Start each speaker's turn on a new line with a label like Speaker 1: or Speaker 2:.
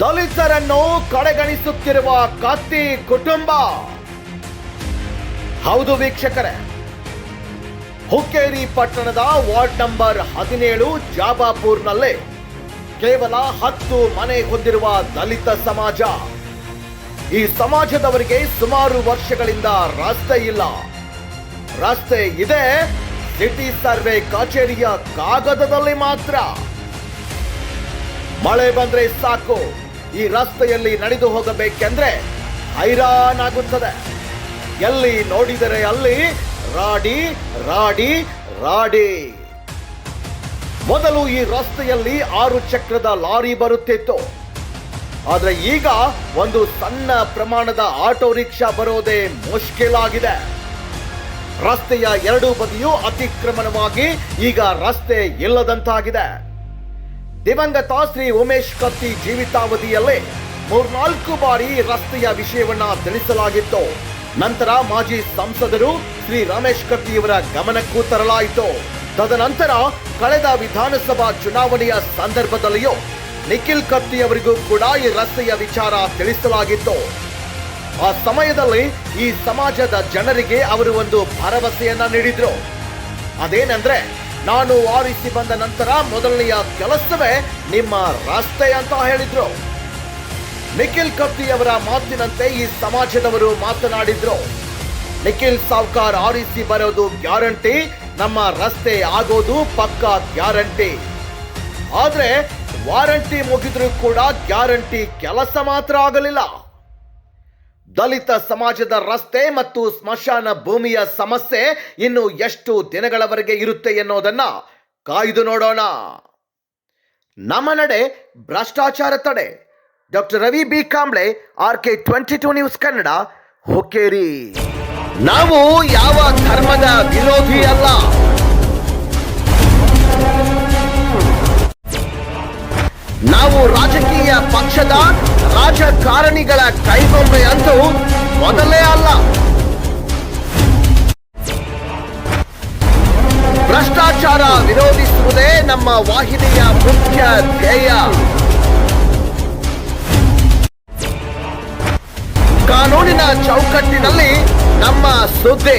Speaker 1: ದಲಿತರನ್ನು ಕಡೆಗಣಿಸುತ್ತಿರುವ ಕತ್ತಿ ಕುಟುಂಬ. ಹೌದು ವೀಕ್ಷಕರೇ, ಹುಕ್ಕೇರಿ ಪಟ್ಟಣದ ವಾರ್ಡ್ ನಂಬರ್ ಹದಿನೇಳು ಜಾಬಾಪುರ್ನಲ್ಲಿ ಕೇವಲ ಹತ್ತು ಮನೆ ಹೊಂದಿರುವ ದಲಿತ ಸಮಾಜ. ಈ ಸಮಾಜದವರಿಗೆ ಸುಮಾರು ವರ್ಷಗಳಿಂದ ರಸ್ತೆ ಇಲ್ಲ. ರಸ್ತೆ ಇದೆ, ಸಿಟಿ ಸರ್ವೆ ಕಚೇರಿಯ ಕಾಗದದಲ್ಲಿ ಮಾತ್ರ. ಮಳೆ ಬಂದ್ರೆ ಸಾಕು. ಈ ರಸ್ತೆಯಲ್ಲಿ ನಡೆದು ಹೋಗಬೇಕೆಂದ್ರೆ ಹೈರಾಣಾಗುತ್ತದೆ. ಎಲ್ಲಿ ನೋಡಿದರೆ ಅಲ್ಲಿ ರಾಡಿ ರಾಡಿ ರಾಡಿ. ಮೊದಲು ಈ ರಸ್ತೆಯಲ್ಲಿ ಆರು ಚಕ್ರದ ಲಾರಿ ಬರುತ್ತಿತ್ತು. ಆದರೆ ಈಗ ಒಂದು ಸಣ್ಣ ಪ್ರಮಾಣದ ಆಟೋ ರಿಕ್ಷಾ ಬರೋದೇ ಮುಷ್ಕಿಲಾಗಿದೆ. ರಸ್ತೆಯ ಎರಡೂ ಬದಿಯೂ ಅತಿಕ್ರಮಣವಾಗಿ ಈಗ ರಸ್ತೆ ಇಲ್ಲದಂತಾಗಿದೆ. ದಿವಂಗತ ಶ್ರೀ ಉಮೇಶ್ ಕತ್ತಿ ಜೀವಿತಾವಧಿಯಲ್ಲೇ ಮೂರ್ನಾಲ್ಕು ಬಾರಿ ರಸ್ತೆಯ ವಿಷಯವನ್ನ ತಿಳಿಸಲಾಗಿತ್ತು. ನಂತರ ಮಾಜಿ ಸಂಸದರು ಶ್ರೀ ರಮೇಶ್ ಕತ್ತಿಯವರ ಗಮನಕ್ಕೂ ತರಲಾಯಿತು. ತದನಂತರ ಕಳೆದ ವಿಧಾನಸಭಾ ಚುನಾವಣೆಯ ಸಂದರ್ಭದಲ್ಲಿಯೂ ನಿಖಿಲ್ ಕತ್ತಿ ಅವರಿಗೂ ಕೂಡ ಈ ರಸ್ತೆಯ ವಿಚಾರ ತಿಳಿಸಲಾಗಿತ್ತು. ಆ ಸಮಯದಲ್ಲಿ ಈ ಸಮಾಜದ ಜನರಿಗೆ ಅವರು ಒಂದು ಭರವಸೆಯನ್ನ ನೀಡಿದ್ರು. ಅದೇನೆಂದ್ರೆ ನಾನು ಆರಿಸಿ ಬಂದ ನಂತರ ಮೊದಲನೆಯ ಕೆಲಸವೇ ನಿಮ್ಮ ರಸ್ತೆ ಅಂತ ಹೇಳಿದ್ರು. ನಿಖಿಲ್ ಕತ್ತಿಯವರ ಮಾತಿನಂತೆ ಈ ಸಮಾಜದವರು ಮಾತನಾಡಿದ್ರು. ನಿಖಿಲ್ ಸಾವ್ಕಾರ್ ರೀತಿ ಬರೋದು ಗ್ಯಾರಂಟಿ, ನಮ್ಮ ರಸ್ತೆ ಆಗೋದು ಪಕ್ಕ ಗ್ಯಾರಂಟಿ. ಆದ್ರೆ ವಾರಂಟಿ ಮುಗಿದ್ರೂ ಕೂಡ ಗ್ಯಾರಂಟಿ ಕೆಲಸ ಮಾತ್ರ ಆಗಲಿಲ್ಲ. ದಲಿತ ಸಮಾಜದ ರಸ್ತೆ ಮತ್ತು ಸ್ಮಶಾನ ಭೂಮಿಯ ಸಮಸ್ಯೆ ಇನ್ನು ಎಷ್ಟು ದಿನಗಳವರೆಗೆ ಇರುತ್ತೆ ಎನ್ನುವುದನ್ನ ಕಾಯ್ದು ನೋಡೋಣ. ನಮ್ಮ ನಡೆ ಭ್ರಷ್ಟಾಚಾರ ತಡೆ. Doctor Ravi B. Kamble R K twenty two news Kannada, Hukkeri. ನಾವು ಯಾವ ಧರ್ಮದ ರಾಜಕಾರಣಿಗಳ ಕೈಗೊಂಬೆ ಅಂತೂ ಮೊದಲೇ ಅಲ್ಲ. ಭ್ರಷ್ಟಾಚಾರ ವಿರೋಧಿಸುವುದೇ ನಮ್ಮ ವಾಹಿನಿಯ ಮುಖ್ಯ ಧ್ಯೇಯ. ಕಾನೂನಿನ ಚೌಕಟ್ಟಿನಲ್ಲಿ ನಮ್ಮ ಸುದ್ದಿ.